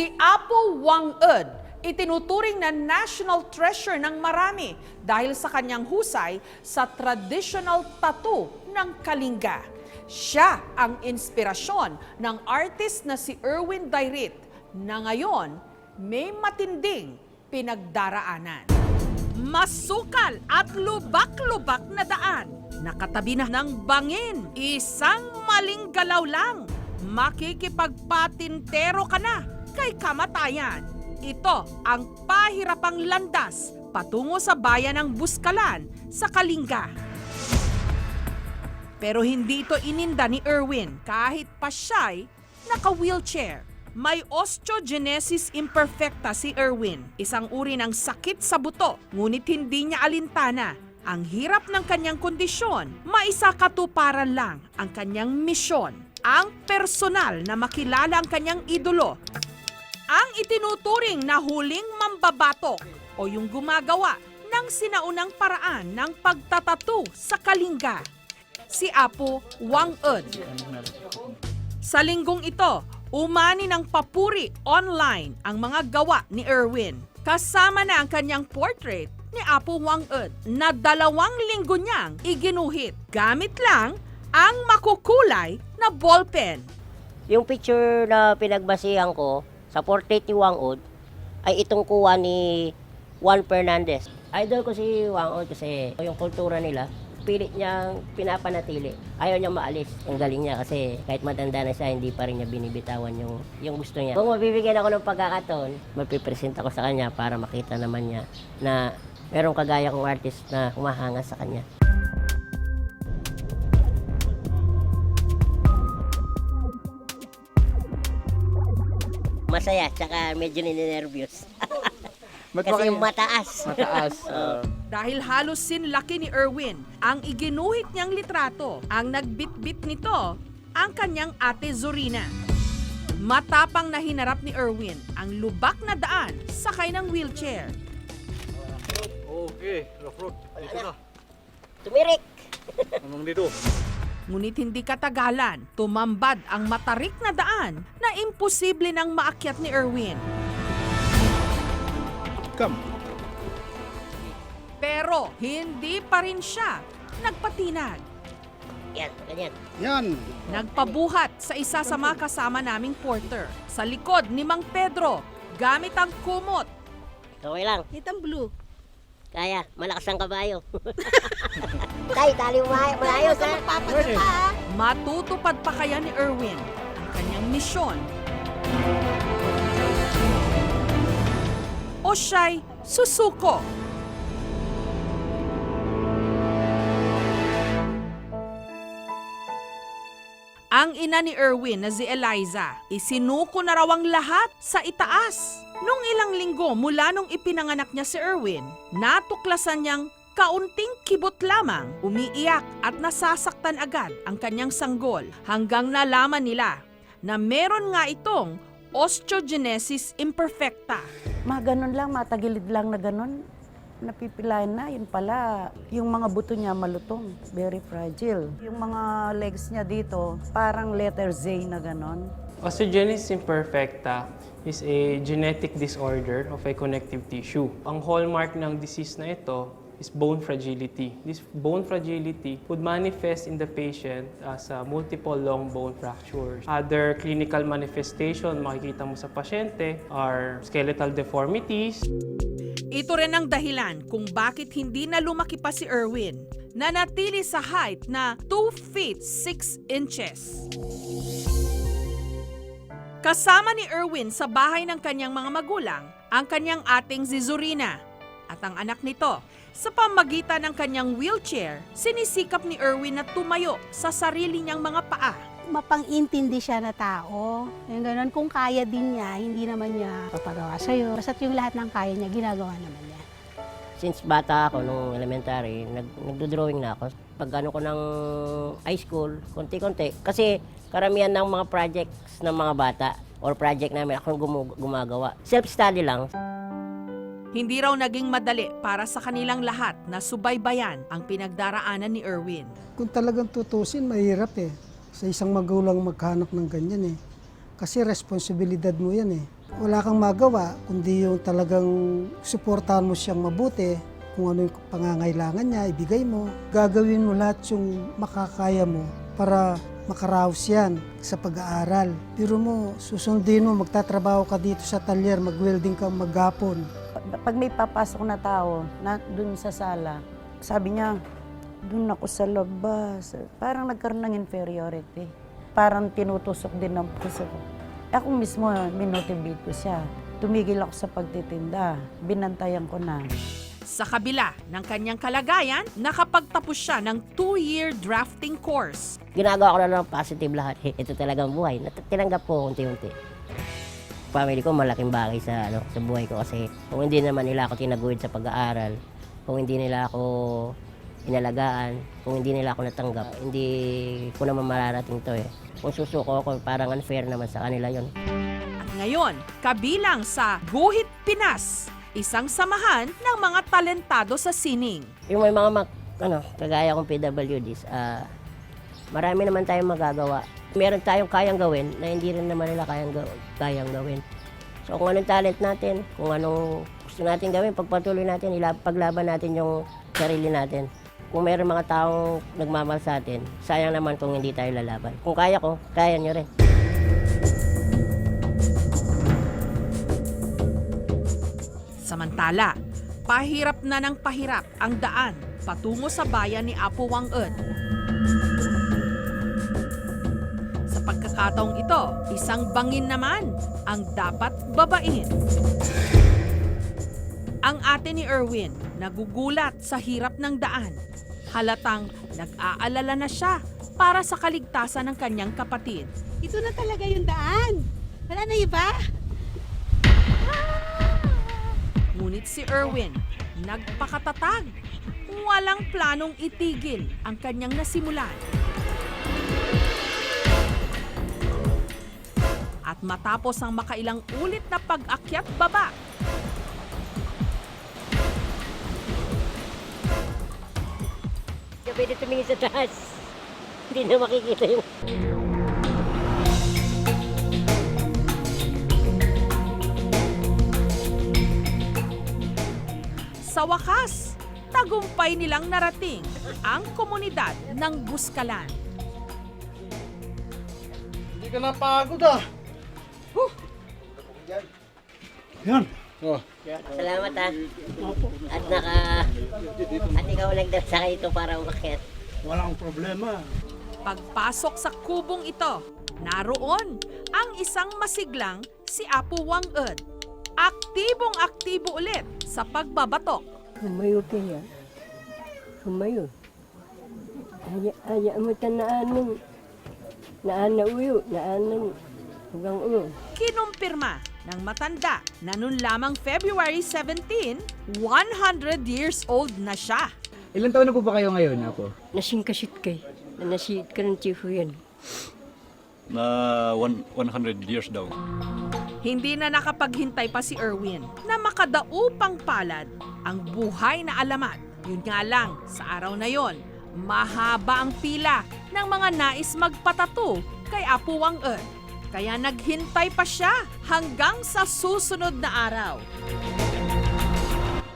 Si Apo Wang Ed, itinuturing na national treasure ng marami dahil sa kanyang husay sa traditional tattoo ng Kalinga. Siya ang inspirasyon ng artist na si Erwin Dairit na ngayon may matinding pinagdaraanan. Masukal at lubak-lubak na daan. Nakatabi na ng bangin. Isang maling galaw lang. Makikipagpatintero ka na kay kamatayan. Ito ang pahirapang landas patungo sa bayan ng Buskalan sa Kalinga. Pero hindi ito ininda ni Erwin kahit pa siya'y naka-wheelchair. May osteogenesis imperfecta si Erwin, isang uri ng sakit sa buto, ngunit hindi niya alintana. Ang hirap ng kanyang kondisyon, maisakatuparan lang ang kanyang misyon, ang personal na makilala ang kanyang idolo. Ang itinuturing na huling mambabatok o yung gumagawa ng sinaunang paraan ng pagtatatu sa kalinga, si Apo Wang Ed. Sa linggong ito, umani ng papuri online ang mga gawa ni Erwin. Kasama na ang kanyang portrait ni Apo Wang Ed na dalawang linggo niyang iginuhit gamit lang ang makukulay na ballpen. Yung picture na pinagbasihan ko sa portrait ni Wang Od ay itong kuha ni Juan Fernandez. Idol ko si Wang Od kasi yung kultura nila, pilit niyang pinapanatili. Ayaw niyang maalis. Ang galing niya kasi kahit matanda na siya, hindi pa rin niya binibitawan yung, yung gusto niya. Kung mabibigyan ako ng pagkakataon, magpipresent ako sa kanya para makita naman niya na merong kagaya kong artist na humahanga sa kanya. Masaya, tsaka medyo ninenervyos. Ba't ba Kasi kayo- mataas. Mataas. ah, Dahil halos sinlaki ni Erwin ang iginuhit niyang litrato, ang nagbitbit nito ang kanyang ate Zorina. Matapang na hinarap ni Erwin ang lubak na daan sakay ng wheelchair. Okay, rough road. Dito na. Tumirik! Anong dito? Ngunit hindi katagalan, tumambad ang matarik na daan na imposible nang maakyat ni Erwin. come. Pero hindi pa rin siya nagpatinag. Yan, ganyan. Yan. Nagpabuhat sa isa sa mga kasama naming porter sa likod ni Mang Pedro gamit ang kumot. Okay lang. Itang blue. Kaya, malakas ang kabayo. Tay, tali mo maay- maayos ha. Magpapadala pa ha. Matutupad pa kaya ni Erwin misyon? O siya'y susuko? Ang ina ni Erwin na si Eliza, isinuko na raw ang lahat sa itaas. Nung ilang linggo mula nung ipinanganak niya si Erwin, natuklasan niyang kaunting kibot lamang, umiiyak at nasasaktan agad ang kanyang sanggol hanggang nalaman nila na meron nga itong osteogenesis imperfecta. Mga ganun lang, matagilid lang na ganun. Napipilayan na, yun pala, yung mga buto niya malutong, very fragile. Yung mga legs niya dito, parang letter Z na ganun. Osteogenesis imperfecta is a genetic disorder of a connective tissue. Ang hallmark ng disease na ito is bone fragility. This bone fragility would manifest in the patient as a multiple long bone fractures. Other clinical manifestation makikita mo sa pasyente are skeletal deformities, Ito rin ang dahilan kung bakit hindi na lumaki pa si Erwin na natili sa height na 2 feet 6 inches. Kasama ni Erwin sa bahay ng kanyang mga magulang ang kanyang ating si Zurina at ang anak nito. Sa pamagitan ng kanyang wheelchair, sinisikap ni Erwin na tumayo sa sarili niyang mga paa. mapang-intindi siya na tao. Yung ganun, kung kaya din niya, hindi naman niya papagawa sa'yo. Basta't yung lahat ng kaya niya, ginagawa naman niya. Since bata ako, nung elementary, nag, nagdo-drawing na ako. Pag ano ko ng high school, konti-konti. Kasi karamihan ng mga projects ng mga bata or project namin, ako gumagawa. Self-study lang. Hindi raw naging madali para sa kanilang lahat na subaybayan ang pinagdaraanan ni Erwin. Kung talagang tutusin, mahirap eh. Sa isang magulang maghanap ng ganyan eh. Kasi responsibilidad mo yan eh. wala kang magawa, kundi yung talagang suportahan mo siyang mabuti, kung ano yung pangangailangan niya, ibigay mo. Gagawin mo lahat yung makakaya mo para makaraos yan sa pag-aaral. Pero mo, susundin mo, magtatrabaho ka dito sa talyer, mag-welding ka maghapon. Pag may papasok na tao na dun sa sala, sabi niya, dun ako sa labas. Parang nagkaroon ng inferiority. Parang tinutusok din ng puso ko. Ako mismo, minotivate ko siya. Tumigil ako sa pagtitinda. Binantayan ko na. Sa kabila ng kanyang kalagayan, nakapagtapos siya ng two-year drafting course. Ginagawa ko na lang positive lahat. Ito talagang buhay. Tinanggap ko unti-unti. Family ko malaking bagay sa ano sa buhay ko kasi kung hindi naman nila ako tinaguid sa pag-aaral, kung hindi nila ako inalagaan, kung hindi nila ako natanggap, hindi ko naman mararating to eh. Kung susuko ako, parang unfair naman sa kanila yon. At ngayon, kabilang sa Guhit Pinas, isang samahan ng mga talentado sa sining. Yung may mga ano, kagaya kong PWDs, ah marami naman tayong magagawa. Meron tayong kayang gawin na hindi rin naman nila kayang, ga- kayang gawin. So kung anong talent natin, kung anong gusto natin gawin, pagpatuloy natin, ilab- paglaban natin yung sarili natin. Kung meron mga taong nagmamahal sa atin, sayang naman kung hindi tayo lalaban. Kung kaya ko, kaya nyo rin. Samantala, pahirap na ng pahirap ang daan patungo sa bayan ni Apo Wang-eud. Sa pagkakataong ito, isang bangin naman ang dapat babain. Ang ate ni Erwin nagugulat sa hirap ng daan. Halatang nag-aalala na siya para sa kaligtasan ng kanyang kapatid. Ito na talaga yung daan. Wala na iba. Ngunit si Erwin, nagpakatatag. Walang planong itigil ang kanyang nasimulan. At matapos ang makailang ulit na pag-akyat baba, pwede tumingin sa taas. Hindi na makikita yung sa wakas, tagumpay nilang narating ang komunidad ng Buskalan. Hindi ka napagod ah. Yan. Oh. Salamat ha. At naka... At ikaw nagdasakay ito para umakyat. Walang problema. Pagpasok sa kubong ito, naroon ang isang masiglang si Apo Wang-eud. Aktibong aktibo ulit sa pagbabatok. Sumayo kaya. Sumayo. Aya, aya mo tanaan ng naan na uyo, naan ng hanggang uyo. Kinumpirma ng matanda na noon lamang February 17, 100 years old na siya. Ilan taon na po ba kayo ngayon, Apo? Nasingkasit kay. Nanasit ka ng tiyo yan. Na one, 100 years daw. Hindi na nakapaghintay pa si Erwin na makadaupang palad ang buhay na alamat. Yun nga lang, sa araw na yon, mahaba ang pila ng mga nais magpatato kay Apo Wang-eud. Kaya naghintay pa siya hanggang sa susunod na araw.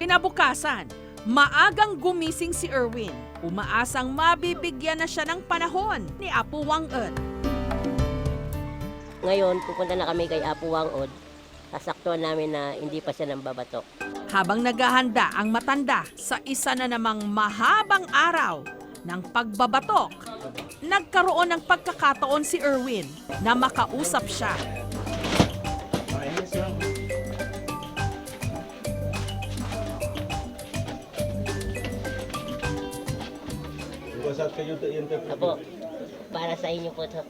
Pinabukasan, maagang gumising si Erwin. Umaasang mabibigyan na siya ng panahon ni Apo Wang-eud. Ngayon, pupunta na kami kay Apo Wangod. Sasaktuhan namin na hindi pa siya nang babatok. Habang naghahanda ang matanda sa isa na namang mahabang araw ng pagbabatok, nagkaroon ng pagkakataon si Erwin na makausap siya. Apo, para sa inyo po to.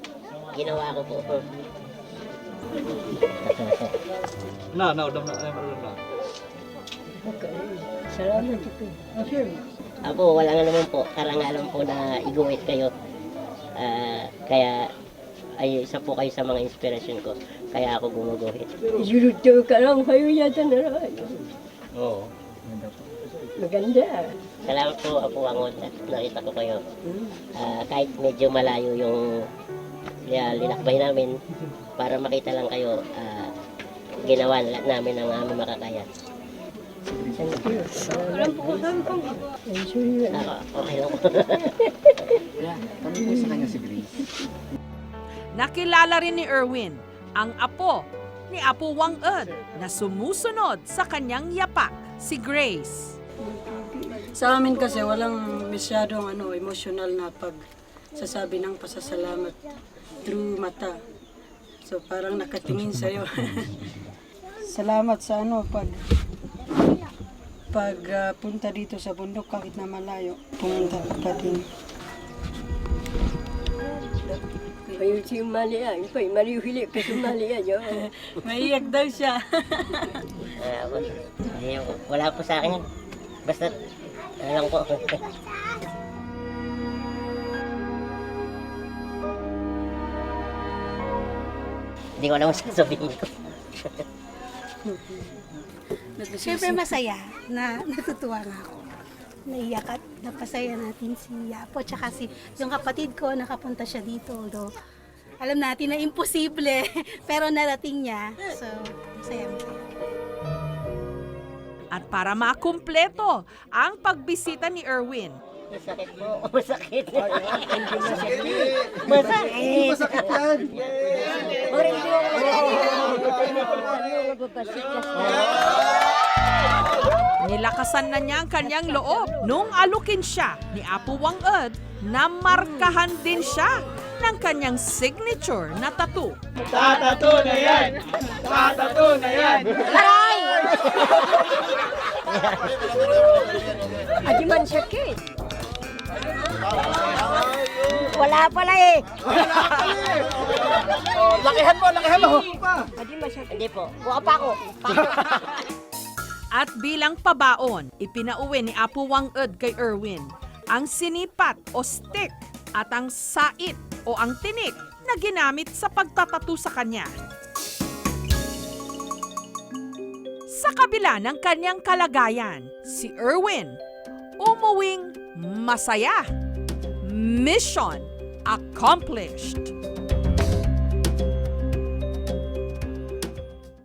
Ginawa ko po. Na, na, na, na, na, na. Salamat ito. Apo, wala nga naman po. Karangalan po na iguhit kayo. Ah, kaya ay isa po kayo sa mga inspirasyon ko. Kaya ako gumuguhit. Isulutyo ka lang kayo yata na rin. Oo. Maganda. Salamat po, Apo Wangod, at nakita ko kayo. Ah, kahit medyo malayo yung yeah, linakbay namin, para makita lang kayo, ah, ginawa namin ang aming makakaya. Nakilala rin ni Erwin ang apo ni Apo Wang Ed na sumusunod sa kanyang yapak, si Grace. Sa amin kasi walang masyadong ano, emotional na pag sasabi ng pasasalamat through mata. So parang nakatingin sa'yo. Salamat sa ano pag pag ah, punta dito sa bundok kahit na malayo, pumunta ka din. Ayun si Mali yan. Ipay, maliwili ka si Mali yan. yo. Maiyak daw siya. Ah, wala, po sa akin yun. Basta, lang po. Hindi ko alam kung sasabihin ko. Siyempre masaya na natutuwa nga ako. Naiyak at napasaya natin si Yapo tsaka si yung kapatid ko nakapunta siya dito. Although, alam natin na imposible pero narating niya. So, masaya masaya. At para makumpleto ang pagbisita ni Erwin, Masakit po. Masakit. Masakit. Masakit. Masakit. Orin ko yung magbabasikas na. Nilakasan na niya ang kanyang loob nung alukin siya ni Apo Wang Ed na markahan din siya ng kanyang signature na tattoo. Adi man sakit. Wala pala eh. Lakihan mo, lakihan mo! Adi masakit. Hindi po. Buka pa ako. At bilang pabaon, ipinauwi ni Apo Wang Ed kay Erwin ang sinipat o stick at ang sait o ang tinik na ginamit sa pagtatatu sa kanya. Sa kabila ng kanyang kalagayan, si Erwin umuwing masaya. Mission accomplished.